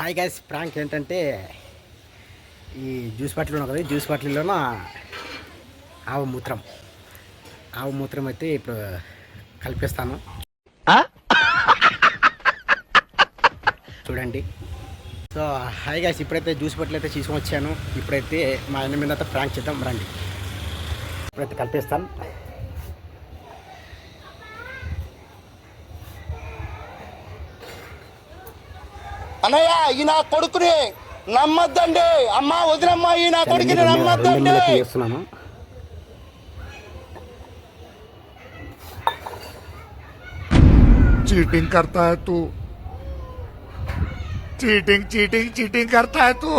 Hi guys prank ఏంటంటే ఈ juice bottle ఉన్నది. జ్యూస్ బాటిల్లోన ఆవు మూత్రం. ఆవు మూత్రం అయితే ఇప్పుడు కలిపిస్తాను. చూడండి. సో హాయ్ గైస్ ఇప్పుడైతే జ్యూస్ బాటిల్ అయితే తీసుకొని వచ్చాను. ఇప్పుడైతే మా ఆయన మీద ప్రాంక్ చేద్దాం. రండి. ఇప్పుడైతే కలిపేస్తాను. అన్నయ్య ఈ నా కొడుకుని నమ్మద్దండి అమ్మ వదినమ్మ ఈ నా కొడుకుని రెండు నమ్మద్దండి మీద చేస్తున్నాను चीटिंग करता है तू चीटिंग चीटिंग चीटिंग करता है तू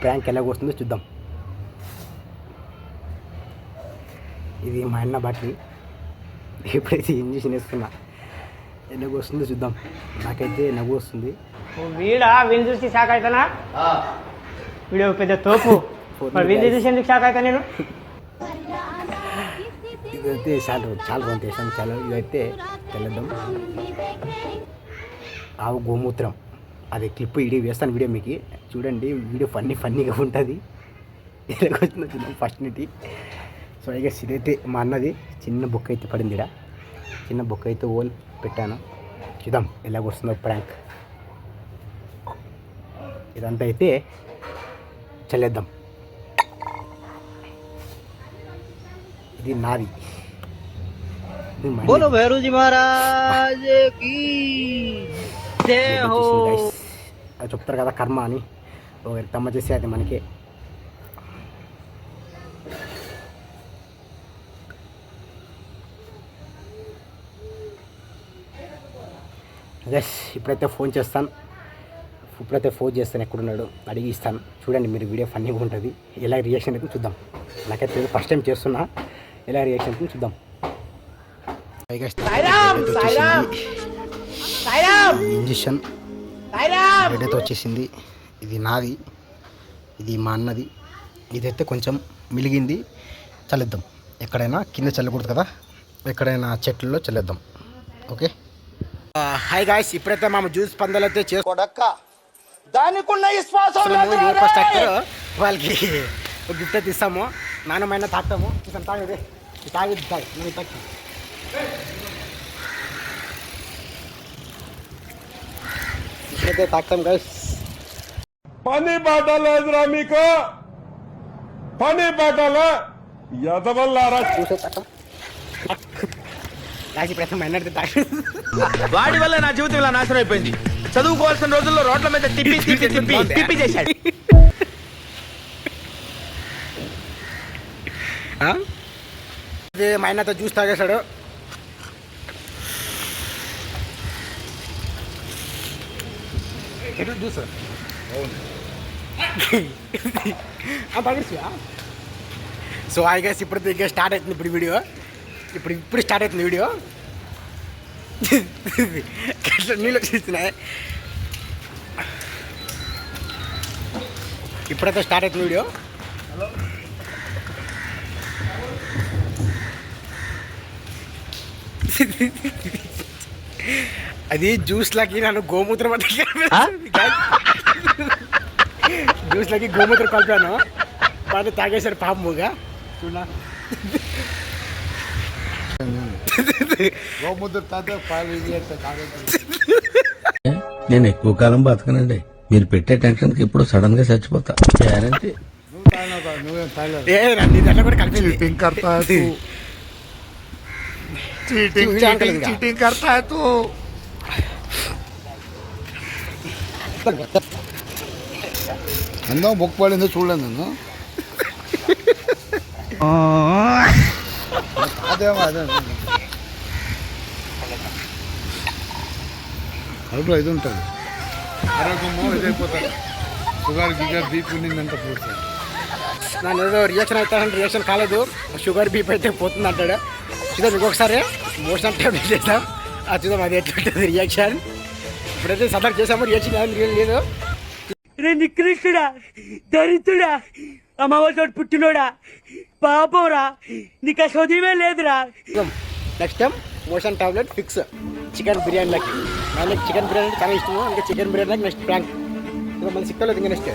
ప్రాంక్ ఎలాగ వస్తుందో చూద్దాం ఇది మా అన్న బాటిల్ ఎప్పుడైతే ఇంజక్షన్ వేసుకున్నా ఎలాగ వస్తుందో చూద్దాం. నాకైతే నవ్వు వస్తుంది. వీడా వీళ్ళు చూసి షాక్ అవుతానా వీడు పెద్ద తోపు. మరి వీళ్ళు చూసి ఎందుకు షాక్ అవుతా నేను? ఇదైతే చాలా చాలా రోజు చేసాను చాలా ఇదైతే తెల్లద్దాం ఆవు గోమూత్రం. అది క్లిప్ వీడియో వేస్తాను వీడియో మీకు. చూడండి వీడియో ఫన్నీ ఫన్నీగా ఉంటుంది. ఎలాగొస్తుందో చూద్దాం ఫస్ట్ నుండి సో ఇక ఇదైతే మా అన్నది చిన్న బుక్ అయితే పడింది ఇక్కడ చిన్న బుక్ అయితే ఓల్ పెట్టాను. చూద్దాం ఎలాగొస్తుందో ప్రాంక్. ఇదంతా అయితే చల్లేద్దాం. ఇది నాది. మహారాజ్ అది చెప్తారు కదా కర్మ అని. ఒకరికి తమ్మ చేసే అది మనకే. ఎస్ ఇప్పుడైతే ఫోన్ చేస్తాను. ఇప్పుడైతే ఫోన్ చేస్తాను ఎక్కడున్నాడు అడిగి ఇస్తాను చూడండి మీరు వీడియో ఫన్నీగా ఉంటుంది. ఎలా రియాక్షన్ అయితే చూద్దాం. నాకైతే ఫస్ట్ టైం చేస్తున్నా. ఎలా రియాక్షన్ అయితే చూద్దాం. ఇంజక్షన్ అయితే వచ్చేసింది. ఇది నాది. ఇది మా అన్నది. ఇదైతే కొంచెం మిలిగింది. చల్లిద్దాం. ఎక్కడైనా కింద చల్లకూడదు కదా. ఎక్కడైనా చెట్లలో చల్లేద్దాం. హాయ్ గాయస్ ఇప్పుడైతే మా జ్యూస్ పందాలు అయితే కొడక్క. దానికున్న విశ్వాసం లేదు చేసుకున్నాము రా ఫస్ట్ రే. వాళ్ళకి గిఫ్ట్ అయితే ఇస్తాము. నాన్నమైన తాగుతాము. ఇతను తాగదే తాగి తాగి. నువ్వు తాగి. ఇప్పుడైతే తాగుతాం గాయస్ పని పాట లేదురా మీకు. పని పాటలా ఎదవల్లారా? చూసే తాగం రాసి ప్రథమ ఎన్నడితే తాగి వాడి వల్ల నా జీవితం ఇలా నాశనం అయిపోయింది. చదువుకోవాల్సిన రోజుల్లో రోడ్ల మీద తిప్పి తిప్పి తిప్పి తిప్పి చేశాడు. మా ఆయనతో జ్యూస్ తాగేశాడు. ఎటు జ్యూస్? సో ఐ గెస్ ఇప్పుడు స్టార్ట్ అవుతుంది ఇప్పుడు వీడియో. ఇప్పుడు ఇప్పుడు స్టార్ట్ అవుతుంది వీడియో. నీళ్ళు వచ్చేస్తున్నాయి. ఇప్పుడైతే స్టార్ట్ అవుతుంది వీడియో. అది జ్యూస్ లకి నన్ను గోమూత్రం జ్యూస్ లకి గోమూత్రం కలిపాను వాడు తాగేశాడు పాపముగా చూడా గోముద్ర తాత పాలు ఇది అంటే తాగొద్దు. నేను ఎక్కువ కాలం బతకనండి మీరు పెట్టే టెన్షన్కి ఇప్పుడు సడన్ గా చచ్చిపోతా గ్యారంటీ నువ్వు తాగినావు కదా, నువ్వేం తాగలేదు ఏ రండి దాంట్లో కూడా కలిపింది चीटिंग करता है तू चीटिंग वीडियो अंकल चीटिंग का। चीटिंग करता है तू అందం బొక్క పడిందో చూడలేదు నేను అదేమో అదే అడుగులో ఇది ఉంటుంది. ఆరోగ్యము ఇదైపోతుంది షుగర్ గిగర్ బీపీ ఉన్నిందంటే పూర్తి నన్ను ఏదో రియాక్షన్ అవుతానంటే రియాక్షన్ కాలేదు. షుగర్ బీపీ అయితే పోతుంది అంటాడు. చూద్దాం ఇంకొకసారి మోషన్ టాబ్లెట్ చేద్దాం? అది చూద్దాం అది ఎట్లుంటుంది రియాక్షన్ ఇప్పుడైతే సదర్ చేసాము రియాక్షన్ ఏం లేదు రే నికృష్టుడా దరిద్రుడా అమావాసోడు పుట్టినోడా పాపంరా నీకు ఆ చదివే లేదురా. Next time motion tablet fix. Chicken బిర్యానీలకి నాకు చికెన్ బిర్యానీ చాలా ఇష్టము. ఇంకా చికెన్ బిర్యానీకి నెక్స్ట్ ప్రాంక్. ఇంకా మళ్ళీ సిక్కలేదు ఇంకా నెక్స్ట్.